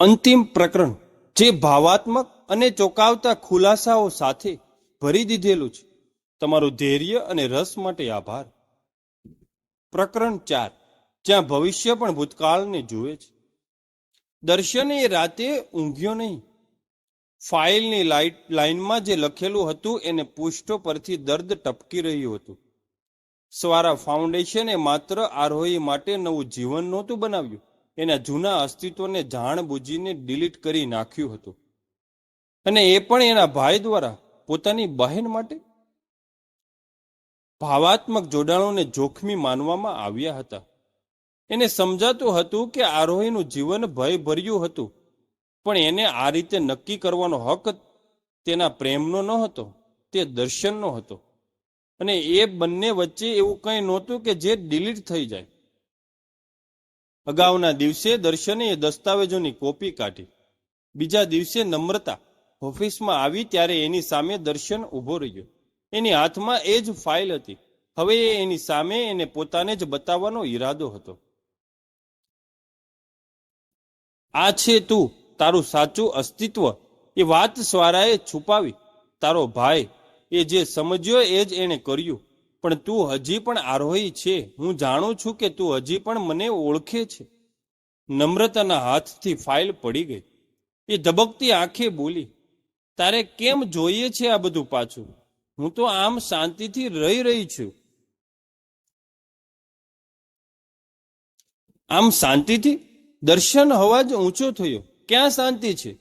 અંતિમ પ્રકરણ જે ભાવાત્મક અને ચોંકાવતા ખુલાસાઓ સાથે ભરી દીધેલું છે. તમારું ધૈર્ય અને રસ માટે આભાર. પ્રકરણ ચાર, જ્યાં ભવિષ્ય પણ ભૂતકાળને જુએ છે. દર્શને એ રાતે ઊંઘ્યો નહીં. ફાઇલની લાઇટ, લાઇનમાં જે લખેલું હતું એને પુષ્ઠો પરથી દર્દ ટપકી રહ્યું હતું. સ્વારા ફાઉન્ડેશને માત્ર આરોહી માટે નવું જીવન નહોતું બનાવ્યું. એના જૂના અસ્તિત્વને જાણ બૂજીને ડિલીટ કરી નાખ્યું હતું. અને એ પણ એના ભાઈ દ્વારા પોતાની બહેન માટે ભાવાત્મક જોડાણોને જોખમી માનવામાં આવ્યા હતા. એને સમજાતું હતું કે આરોહીનું જીવન ભયભર્યું હતું, પણ એને આ રીતે નક્કી કરવાનો હક તેના પ્રેમનો ન હતો તે દર્શનનો હતો. અને એ બંને વચ્ચે એવું કંઈ નહોતું કે જે ડિલીટ થઈ જાય. અગાઉના દિવસે દર્શને એ દસ્તાવેજોની કોપી કાઢી. બીજા દિવસે નમ્રતા ઓફિસમાં આવી ત્યારે એની સામે દર્શન ઊભો રહ્યો. એની હાથમાં એ જ ફાઇલ હતી. હવે એ એની સામે એને પોતાને જ બતાવવાનો ઈરાદો હતો. આ છે તું, તારું સાચું અસ્તિત્વ. એ વાત સ્વારાએ છુપાવી. તારો ભાઈ, એ જે સમજ્યો એ જ એણે કર્યું. પણ તું હજી પણ આરોહી છે. હું જાણું છું કે તું હજી પણ મને ઓળખે છે. નમ્રતાના હાથથી ફાઇલ પડી ગઈ. એ ધબકતી આંખે બોલી, તારે કેમ જોઈએ છે આ બધું પાછું? હું તો આમ શાંતિથી રહી રહી છું. આમ શાંતિથી? દર્શન અવાજ ઊંચો થયો. ક્યાં શાંતિ છે?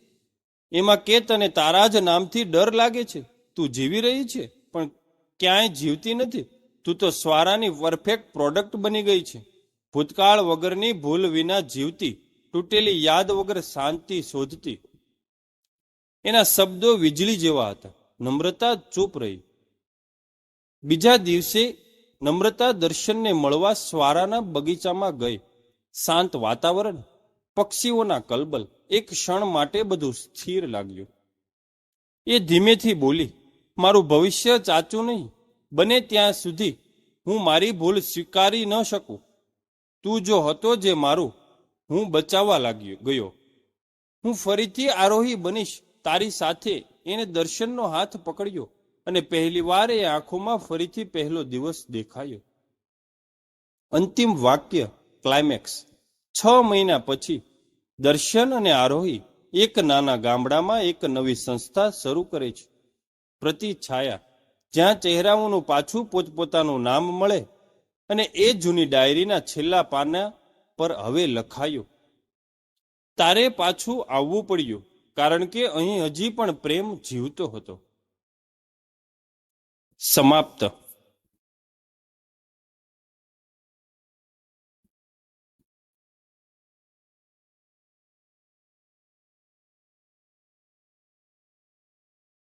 એમાં કે તને તારા જ નામથી ડર લાગે છે. તું જીવી રહી છે? ક્યાંય જીવતી નથી. તું તો સ્વારાની પરફેક્ટ પ્રોડક્ટ બની ગઈ છે. ભૂતકાળ વગરની ભૂલ વિના જીવતી, તૂટેલી યાદ વગર શાંતિ શોધતી. એના શબ્દો વીજળી જેવા હતા. નમ્રતા ચૂપ રહી. બીજા દિવસે નમ્રતા દર્શનને મળવા સ્વારાના બગીચામાં ગઈ. શાંત વાતાવરણ, પક્ષીઓના કલબલ, એક ક્ષણ માટે બધું સ્થિર લાગ્યું. એ ધીમેથી બોલી મારું ભવિષ્ય ચાચું નહીં. બને ત્યાં સુધી હું મારી ભૂલ સ્વીકારી ન શકું. તું જો હતો જે મારું, હું બચાવવા લાગ્યો, ગયો. હું ફરીથી આરોહી બનીશ, તારી સાથે એને દર્શનનો હાથ પકડ્યો અને પહેલી વાર એ આંખોમાં ફરીથી પહેલો દિવસ દેખાયો. અંતિમ વાક્ય ક્લાઇમેક્સ છ મહિના પછી દર્શન અને આરોહી એક નાના ગામડામાં એક નવી સંસ્થા શરૂ કરે છે. પ્રતિ છાયા, જ્યાં ચહેરાઓનું પાછું પોતપોતાનું નામ મળે અને એ જૂની ડાયરીના છેલ્લા પાના પર હવે લખાયું. તારે પાછું આવવું પડ્યું, કારણ કે અહીં હજી પણ પ્રેમ જીવતો હતો. સમાપ્ત.